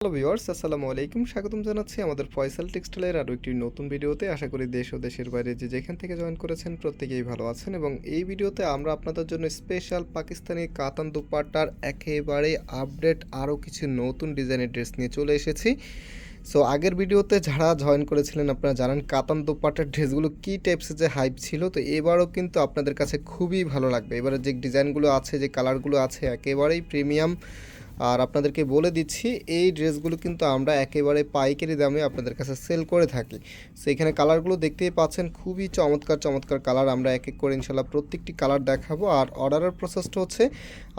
Hello viewers আসসালামু আলাইকুম। স্বাগতম জানাচ্ছি আমাদের ফয়সাল টেক্সটাইলের আরও একটি নতুন ভিডিওতে। আশা করি দেশ ও দেশের বাইরে যে যেখান থেকে জয়েন করেছেন প্রত্যেকেই ভালো আছেন এবং এই ভিডিওতে আমরা আপনাদের জন্য স্পেশাল পাকিস্তানি কাতান দুপাট্টার একেবারে আপডেট আরও কিছু নতুন ডিজাইনের ড্রেস নিয়ে চলে এসেছি। সো আগের ভিডিওতে যারা জয়েন করেছিলেন, আপনারা জানেন কাতান দোপাট্টার ড্রেসগুলো কী টাইপসের যে হাইপ ছিল। তো এবারও কিন্তু আপনাদের কাছে খুবই ভালো লাগবে। এবারে যে ডিজাইনগুলো আছে, যে কালারগুলো আছে, একেবারেই প্রিমিয়াম আর আপনাদেরকে বলে দিচ্ছি, এই ড্রেসগুলো কিন্তু আমরা একেবারে পাইকারি দামে আপনাদের কাছে সেল করে থাকি। সো এখানে কালারগুলো দেখতেই পাচ্ছেন, খুবই চমৎকার চমৎকার কালার। আমরা এক এক করে ইনশাল্লাহ প্রত্যেকটি কালার দেখাবো। আর অর্ডারের প্রসেসটা হচ্ছে,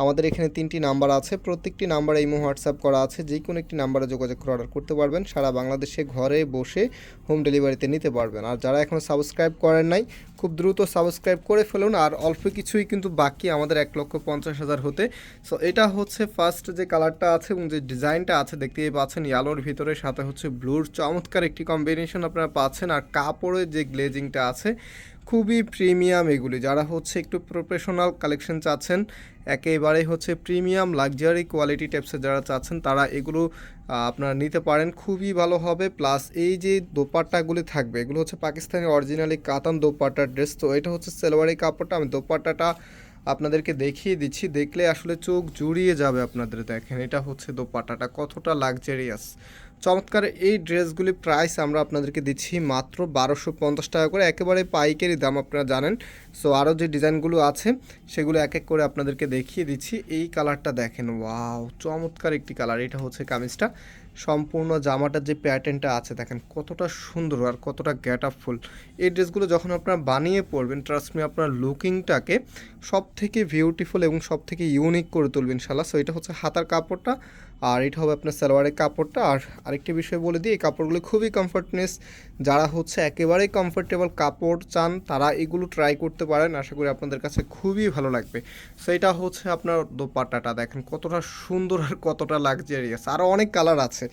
আমাদের এখানে তিনটি নাম্বার আছে। প্রত্যেকটি নাম্বারে ইমো হোয়াটসঅ্যাপ করা আছে। যে কোনো একটি নাম্বারে যোগাযোগ করে অর্ডার করতে পারবেন। সারা বাংলাদেশে ঘরে বসে হোম ডেলিভারিতে নিতে পারবেন। আর যারা এখনও সাবস্ক্রাইব করেন নাই খুব দ্রুত সাবস্ক্রাইব করে ফেলুন, আর অল্প কিছুই কিন্তু বাকি আমাদের এক লক্ষ পঞ্চাশ হাজার হতে। সো এটা হচ্ছে ফার্স্ট যে কালারটা আছে এবং যে ডিজাইনটা আছে, দেখতেই পাচ্ছেন ইয়ালোর ভিতরে, সাথে হচ্ছে ব্লুর চমৎকার একটি কম্বিনেশন আপনারা পাচ্ছেন। আর কাপড়ের যে গ্লেজিংটা আছে খুবই প্রিমিয়াম এগুলি। যারা হচ্ছে একটু প্রফেশনাল কালেকশন চাচ্ছেন একেবারে হচ্ছে প্রিমিয়াম লাক্সারি কোয়ালিটি টাইপসের যারা চাচ্ছেন, তারা এগুলো আপনারা নিতে পারেন। খুবই ভালো হবে। প্লাস এই যে দোপাট্টাগুলি থাকবে, এগুলো হচ্ছে পাকিস্তানি অরিজিনালি কাতান দোপাট্টার ড্রেস তো এটা হচ্ছে সেলোয়ারি কাপড়টা। আমি দোপাট্টাটা আপনাদেরকে দেখিয়ে দিচ্ছি। দেখলে আসলে চোখ জুড়িয়ে যাবে আপনাদের। দেখেন, এটা হচ্ছে দোপাট্টাটা। কতটা লাক্সারিয়াস চমৎকার এই ড্রেসগুলি প্রাইস আমরা আপনাদেরকে দিচ্ছি মাত্র বারোশো পঞ্চাশ টাকা করে। একেবারে পাইকারি দাম আপনারা জানেন। সো আরও যে ডিজাইনগুলো আছে, সেগুলো এক এক করে আপনাদেরকে দেখিয়ে দিচ্ছি। এই কালারটা দেখেন, ওয়াও, চমৎকার একটি কালার। এটা হচ্ছে কামিজটা। সম্পূর্ণ জামাটার যে প্যাটার্নটা আছে, দেখেন কতটা সুন্দর আর কতটা গ্যাট ফুল এই ড্রেসগুলো যখন আপনারা বানিয়ে পরবেন ট্রাস্ট মি আপনার লুকিংটাকে সব থেকে বিউটিফুল এবং সব থেকে ইউনিক করে তুলবেন ইনশাল্লাহ সো এটা হচ্ছে হাতার কাপড়টা, আর এটা হবে আপনার সালোয়ারের কাপড়টা। আর আরেকটি বিষয় বলে দিই, এই কাপড়গুলো খুবই কমফর্টনেস যারা হচ্ছে একেবারেই কমফোর্টেবল কাপড় চান, তারা এগুলো ট্রাই করতে পারেন, আশা করি আপনাদের কাছে খুবই ভালো লাগবে। সো এটা হচ্ছে আপনার দোপাট্টাটা, দেখেন কতটা সুন্দর আর কতটা লাক্সারিয়াস আরও অনেক কালার আছে।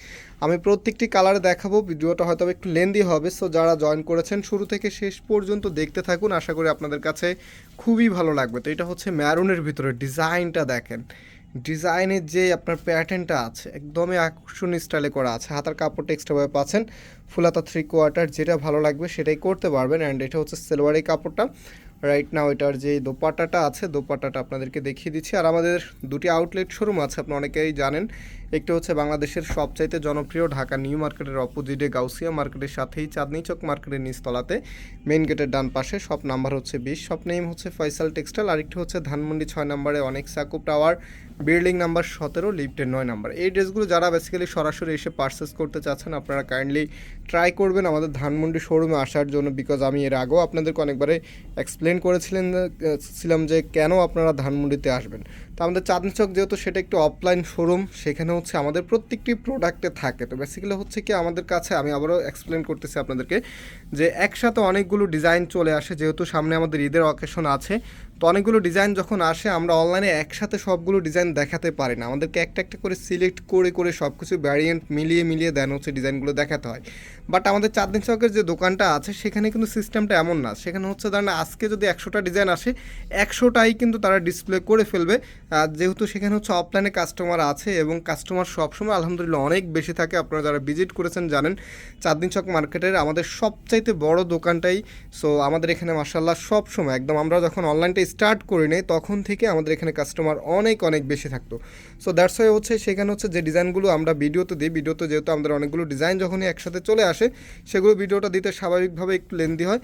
আমি প্রত্যেকটি কালার দেখাবো, ভিডিওটা হয়তো একটু লেন্দি হবে। সো যারা জয়েন করেছেন, শুরু থেকে শেষ পর্যন্ত দেখতে থাকুন, আশা করি আপনাদের কাছে খুবই ভালো লাগবে। তো এটা হচ্ছে ম্যারুনের ভিতরে ডিজাইনটা দেখেন। ডিজাইনের যে আপনার প্যাটার্নটা আছে, একদমই আকর্ষণীয় স্টাইলে করা আছে। হাতার কাপড়টা এক্সট্রাভাবে পাচ্ছেন, ফুলাতা থ্রি কোয়ার্টার যেটা ভালো লাগবে সেটাই করতে পারবেন। অ্যান্ড এটা হচ্ছে সেলোয়ারি কাপড়টা। রাইট নাও এটার যে দোপাটাটা আছে দোপাটাটা আপনাদেরকে দেখিয়ে দিচ্ছি। আর আমাদের দুটি আউটলেট শোরুম আছে, আপনি অনেকেই জানেন। একটি হচ্ছে বাংলাদেশের সবচাইতে জনপ্রিয় ঢাকা নিউ মার্কেটের অপোজিটে গাউসিয়া মার্কেটের সাথেই চাঁদনি চক মার্কেটের নিচতলাতে মেন গেটের ডান পাশে সব নাম্বার হচ্ছে বিশ। সব নেম হচ্ছে ফয়সাল টেক্সটাইল, আরেকটি হচ্ছে ধানমন্ডি ছয় নম্বরে অনেক সাকুব টাওয়ার, বিল্ডিং নাম্বার সতেরো, লিফটের নয় নাম্বার। এই ড্রেসগুলো যারা বেসিক্যালি সরাসরি এসে পারচেস করতে চাচ্ছেন, আপনারা কাইন্ডলি ট্রাই করবেন আমাদের ধানমন্ডি শোরুমে আসার জন্য বিকজ আমি এর আগেও আপনাদেরকে অনেকবারে এক্সপ্লেন করেছিলেন ছিলাম যে কেন আপনারা ধানমন্ডিতে আসবেন। তো আমাদের চাঁদনি চক যেহেতু সেটা একটু অফলাইন শোরুম সেখানে হচ্ছে আমাদের প্রত্যেকটি প্রোডাক্টে থাকে। তো বেসিক্যালি হচ্ছে কি আমাদের কাছে, আমি আবারও এক্সপ্লেন করতেছি আপনাদেরকে যে একসাথে অনেকগুলো ডিজাইন চলে আসে, যেহেতু সামনে আমাদের ঈদের অকেশন আছে। তো অনেকগুলো ডিজাইন যখন আসে, আমরা অনলাইনে একসাথে সবগুলো ডিজাইন দেখাতে পারি না। আমাদেরকে একটা একটা করে সিলেক্ট করে করে সব কিছু ভ্যারিয়েন্ট মিলিয়ে মিলিয়ে দেন হচ্ছে ডিজাইনগুলো দেখাতে হয়। বাট আমাদের চাঁদনি চকের যে দোকানটা আছে, সেখানে কিন্তু সিস্টেমটা এমন না। সেখানে হচ্ছে ধরেন আজকে যদি একশোটা ডিজাইন আসে, একশোটাই কিন্তু তারা ডিসপ্লে করে ফেলবে। যেহেতু সেখানে হচ্ছে অফলাইনে কাস্টমার আছে এবং কাস্টমার সবসময় আলহামদুলিল্লাহ অনেক বেশি থাকে। আপনারা যারা ভিজিট করেছেন জানেন, চাঁদনি চক মার্কেটের আমাদের সবচাইতে বড় দোকানটাই। সো আমাদের এখানে মার্শাল্লাহ সবসময়, একদম আমরা যখন অনলাইনটা স্টার্ট করি নেই তখন থেকে আমাদের এখানে কাস্টমার অনেক অনেক বেশি থাকতো। সো দ্যাটস ওয়াই হচ্ছে সেখানে হচ্ছে যে ডিজাইনগুলো আমরা ভিডিওতে দিই, ভিডিওতে যেহেতু আমাদের অনেকগুলো ডিজাইন যখনই একসাথে চলে আসে, সেগুলো ভিডিওটা দিতে স্বাভাবিকভাবে একটু লেন্দি হয়।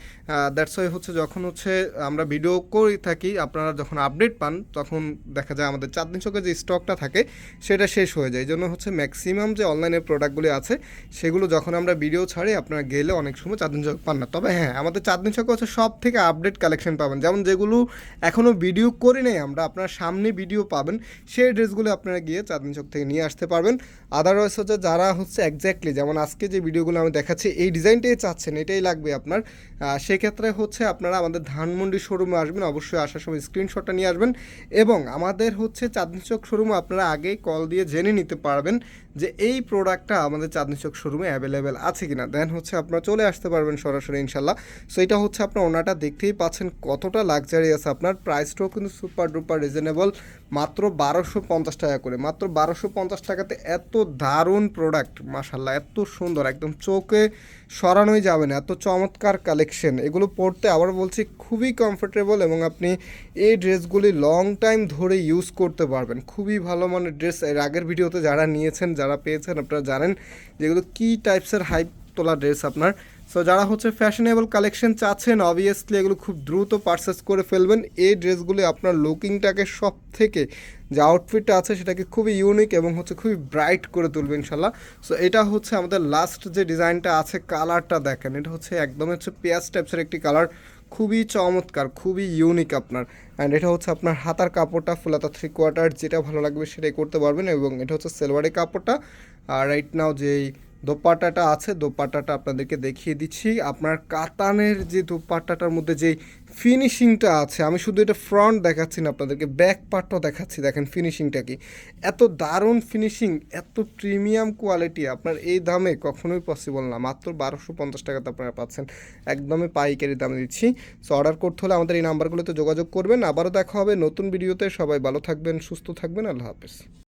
দ্যাটস ওয়াই হচ্ছে যখন হচ্ছে আমরা ভিডিও করে থাকি, আপনারা যখন আপডেট পান, তখন দেখা যায় আমাদের চাঁদনি চোখে যে স্টকটা থাকে, সেটা শেষ হয়ে যায়। এই জন্য হচ্ছে ম্যাক্সিমাম যে অনলাইনের প্রোডাক্টগুলি আছে, সেগুলো যখন আমরা ভিডিও ছাড়ি, আপনারা গেলে অনেক সময় চাঁদনি চক পান না। তবে হ্যাঁ আমাদের চাঁদনি চকে হচ্ছে সব থেকে আপডেট কালেকশন পাবেন। যেমন যেগুলো এখনও ভিডিও করি নাই আমরা। আপনার সামনে ভিডিও পাবেন, সেই ড্রেসগুলো আপনারা গিয়ে চাঁদনি চক থেকে নিয়ে আসতে পারবেন। আদারওয়াইজ হচ্ছে যারা হচ্ছে এক্স্যাক্টলি যেমন আজকে যে ভিডিওগুলো আমি দেখাচ্ছি, এই ডিজাইনটাই চাচ্ছেন, এটাই লাগবে আপনার। সেক্ষেত্রে হচ্ছে আপনারা আমাদের ধানমন্ডি শোরুমে আসবেন, অবশ্যই আসার সময় স্ক্রিনশটটা নিয়ে আসবেন। এবং আমাদের হচ্ছে চাঁদনি চক শোরুমে আপনারা আগেই কল দিয়ে জেনে নিতে পারবেন যে এই প্রোডাক্টটা আমাদের চাঁদনি চক শোরুমে অ্যাভেলেবেল আছে কিনা। দেন হচ্ছে আপনারা চলে আসতে পারবেন সরাসরি, ইনশাল্লাহ। সো এটা হচ্ছে আপনার ওনাটা দেখতেই পাচ্ছেন কতটা লাক্সারিয়াস আপনার আপনার প্রাইসটাও কিন্তু সুপার ডুপার রিজনেবল মাত্র বারোশো পঞ্চাশ টাকা করে। মাত্র বারোশো পঞ্চাশ টাকাতে এত দারুণ প্রোডাক্ট মাসাল্লাহ এত সুন্দর, একদম চোখে সরানোই যাবে না, এত চমৎকার কালেকশন এগুলো পরতে আবার বলছি খুবই কমফোর্টেবল এবং আপনি এই ড্রেসগুলি লং টাইম ধরে ইউজ করতে পারবেন। খুবই ভালো মানের ড্রেস এর আগের ভিডিওতে যারা নিয়েছেন, যারা পেয়েছেন, আপনারা জানেন যেগুলো কী টাইপসের হাইপ তোলা ড্রেস আপনার। সো যারা হচ্ছে ফ্যাশনেবল কালেকশন চাচ্ছেন অবভিয়াসলি এগুলো খুব দ্রুত পারচেস করে ফেলবেন। এই ড্রেসগুলি আপনার লুকিংটাকে সব থেকে যে আউটফিটটা আছে সেটাকে খুবই ইউনিক এবং হচ্ছে খুবই ব্রাইট করে তুলবে ইনশাল্লাহ। সো এটা হচ্ছে আমাদের লাস্ট যে ডিজাইনটা আছে কালারটা দেখেন। এটা হচ্ছে একদম হচ্ছে পেঁয়াজ টাইপসের একটি কালার খুবই চমৎকার, খুবই ইউনিক আপনার। অ্যান্ড এটা হচ্ছে আপনার হাতার কাপড়টা ফুলাতা থ্রি কোয়ার্টার যেটা ভালো লাগবে সেটাই করতে পারবেন এবং এটা হচ্ছে সেলওয়ারের কাপড়টা। আর রাইট নাও যেই দোপাট্টাটা আছে, দোপাট্টাটা আপনাদেরকে দেখিয়ে দিচ্ছি। আপনার কাতানের যে দোপাট্টাটার মধ্যে যে ফিনিশিংটা আছে, আমি শুধু এটা ফ্রন্ট দেখাচ্ছি না আপনাদেরকে ব্যাক পার্টটাও দেখাচ্ছি। দেখেন ফিনিশিংটা কি? এত দারুণ ফিনিশিং এত প্রিমিয়াম কোয়ালিটি আপনার এই দামে কখনোই পসিবল না। মাত্র বারোশো পঞ্চাশ টাকাতে আপনারা পাচ্ছেন। একদমই পাইকারি দামে দিচ্ছি। সো অর্ডার করতে হলে আমাদের এই নাম্বারগুলোতে যোগাযোগ করবেন। আবারও দেখা হবে নতুন ভিডিওতে সবাই ভালো থাকবেন, সুস্থ থাকবেন। আল্লাহ হাফেজ।